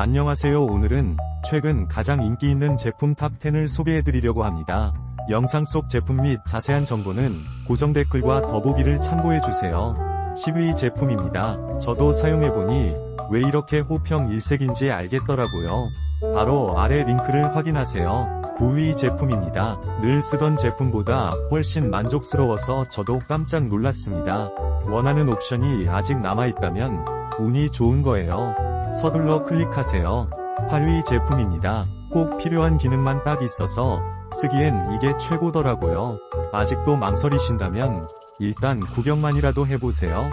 안녕하세요 오늘은 최근 가장 인기 있는 제품 탑10을 소개해드리려고 합니다. 영상 속 제품 및 자세한 정보는 고정 댓글과 더보기를 참고해주세요. 10위 제품입니다. 저도 사용해보니 왜 이렇게 호평 일색인지 알겠더라고요. 바로 아래 링크를 확인하세요. 9위 제품입니다. 늘 쓰던 제품보다 훨씬 만족스러워서 저도 깜짝 놀랐습니다. 원하는 옵션이 아직 남아있다면 운이 좋은 거예요. 서둘러 클릭하세요. 8위 제품입니다. 꼭 필요한 기능만 딱 있어서 쓰기엔 이게 최고더라고요. 아직도 망설이신다면 일단 구경만이라도 해보세요.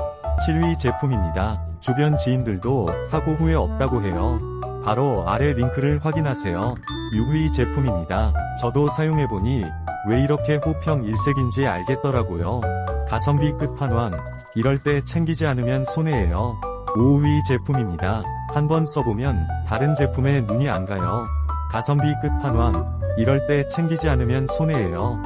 7위 제품입니다. 주변 지인들도 사고 후회 없다고 해요. 바로 아래 링크를 확인하세요. 6위 제품입니다. 저도 사용해보니 왜 이렇게 호평 일색인지 알겠더라고요. 가성비 끝판왕. 이럴 때 챙기지 않으면 손해예요. 5위 제품입니다. 한번 써보면 다른 제품에 눈이 안 가요. 가성비 끝판왕. 이럴 때 챙기지 않으면 손해예요.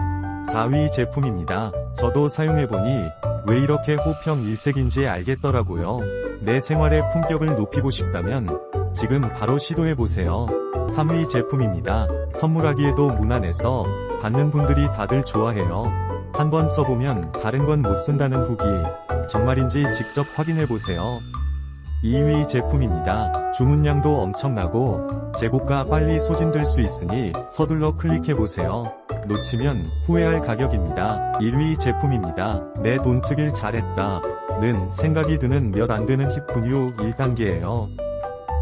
4위 제품입니다. 저도 사용해보니 왜 이렇게 호평 일색인지 알겠더라고요. 내 생활의 품격을 높이고 싶다면 지금 바로 시도해보세요. 3위 제품입니다. 선물하기에도 무난해서 받는 분들이 다들 좋아해요. 한번 써보면 다른 건 못 쓴다는 후기 정말인지 직접 확인해보세요. 2위 제품입니다. 주문량도 엄청나고 재고가 빨리 소진될 수 있으니 서둘러 클릭해보세요. 놓치면 후회할 가격입니다. 1위 제품입니다. 내 돈 쓰길 잘했다. 는 생각이 드는 몇 안 되는 힙분유 1단계예요.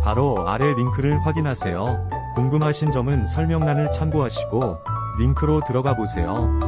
바로 아래 링크를 확인하세요. 궁금하신 점은 설명란을 참고하시고 링크로 들어가 보세요.